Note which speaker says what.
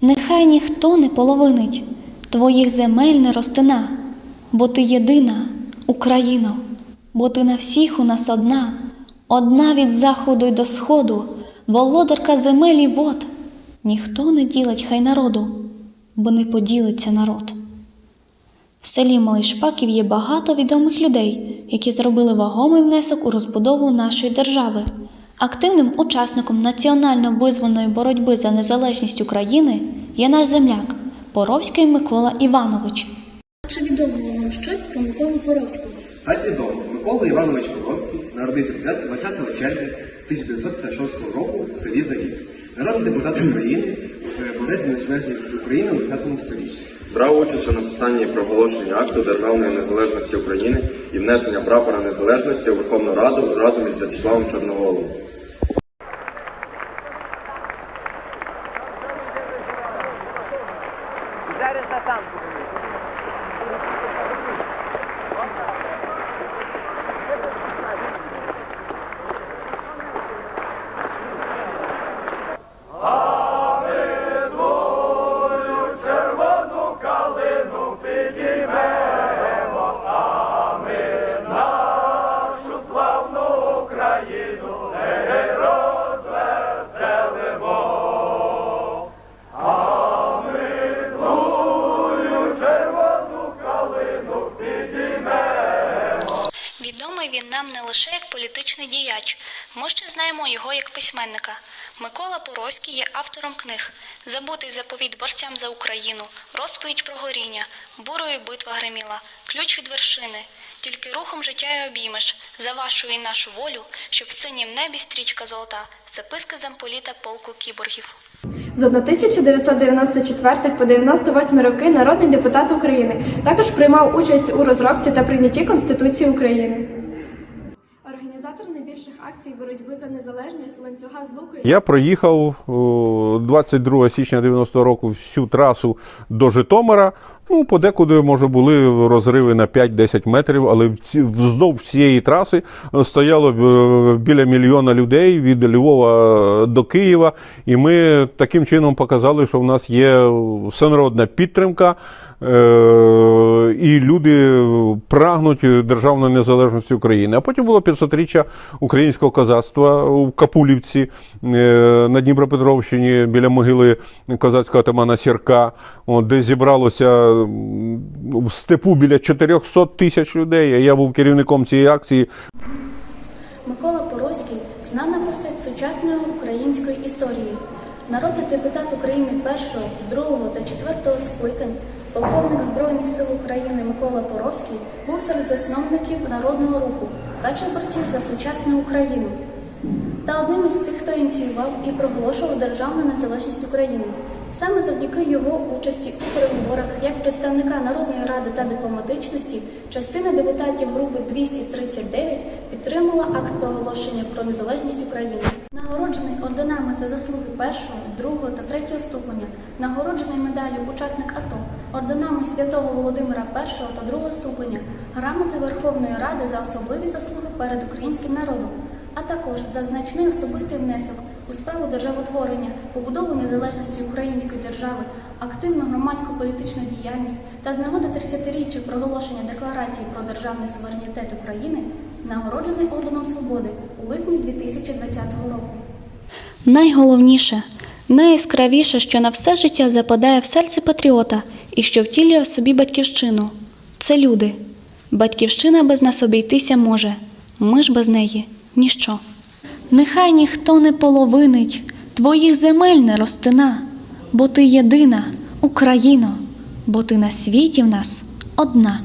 Speaker 1: Нехай ніхто не половинить, твоїх земель не розтина, бо ти єдина, Україно, бо ти на всіх у нас одна, одна від заходу й до сходу, володарка земель і вод. Ніхто не ділить хай народу, бо не поділиться народ. В селі Малий Шпаків є багато відомих людей, які зробили вагомий внесок у розбудову нашої держави. Активним учасником національно-визвольної боротьби за незалежність України є наш земляк Поровський Микола Іванович.
Speaker 2: Чи відомо вам щось про Миколу Боровського?
Speaker 3: Так відомо, Микола Іванович Боровський народився 20 червня 1956 року в селі Завіць. Народний депутат України, е, борець за незалежність України у 20 столітті.
Speaker 4: Брав участь у написанні і проголошенні акту Державної незалежності України і внесення прапора незалежності у Верховну Раду разом із В'ячеславом Чорноволом.
Speaker 1: Відомий він нам не лише як політичний діяч, ми ще знаємо його як письменника. Микола Поровський є автором книг Забутий заповіт борцям за Україну, Розповідь про горіння, Бурою битва греміла, Ключ від вершини. Тільки рухом життя й обіймеш, за вашу і нашу волю, щоб в синім небі стрічка золота, записки замполіта полку кіборгів.
Speaker 5: З 1994 по 98 роки народний депутат України. Також приймав участь у розробці та прийнятті Конституції України. Найбільших акцій боротьби за незалежність ланцюга з Луки.
Speaker 6: Я проїхав 22 січня 90 року всю трасу до Житомира. Ну, подекуди, може, були розриви на 5-10 метрів, але вздовж всієї траси е, стояло е, біля мільйона людей від Львова до Києва. І ми таким чином показали, що в нас є всенародна підтримка. Е, І люди прагнуть державної незалежності України. А потім було 500-річчя українського козацтва в Капулівці е, на Дніпропетровщині біля могили козацького атамана Сірка, де зібралося в степу біля 400 тисяч людей. Я був керівником цієї акції.
Speaker 2: Микола Боровський знана постать сучасної української історії. Народний депутат України першого, другого та четвертого скликань, полковник Збройних сил України Микола Боровський був серед засновників народного руху борців за сучасну Україну та одним із тих, хто ініціював і проголошував державну незалежність України. Саме завдяки його участі у переговорах як представника Народної ради та дипломатичності, частина депутатів групи 239 підтримала акт проголошення про незалежність України. Нагороджений орденами за заслуги першого, другого та третього ступеня, нагороджений медаллю учасник АТО, орденами святого Володимира першого та другого ступеня, грамотою Верховної Ради за особливі заслуги перед українським народом а також за значний особистий внесок у справу державотворення, побудову незалежності української держави, активну громадську політичну діяльність та з нагоди 30-річчя проголошення декларації про державний суверенітет України, нагороджений орденом свободи у липні 2020 року.
Speaker 1: Найголовніше, найяскравіше, що на все життя западає в серце патріота і що втілює в собі батьківщину це люди. Батьківщина без нас обійтися може, ми ж без неї ніщо. Нехай ніхто не половинить, твоїх земель не ростина, бо ти єдина, Україно, бо ти на світі в нас одна.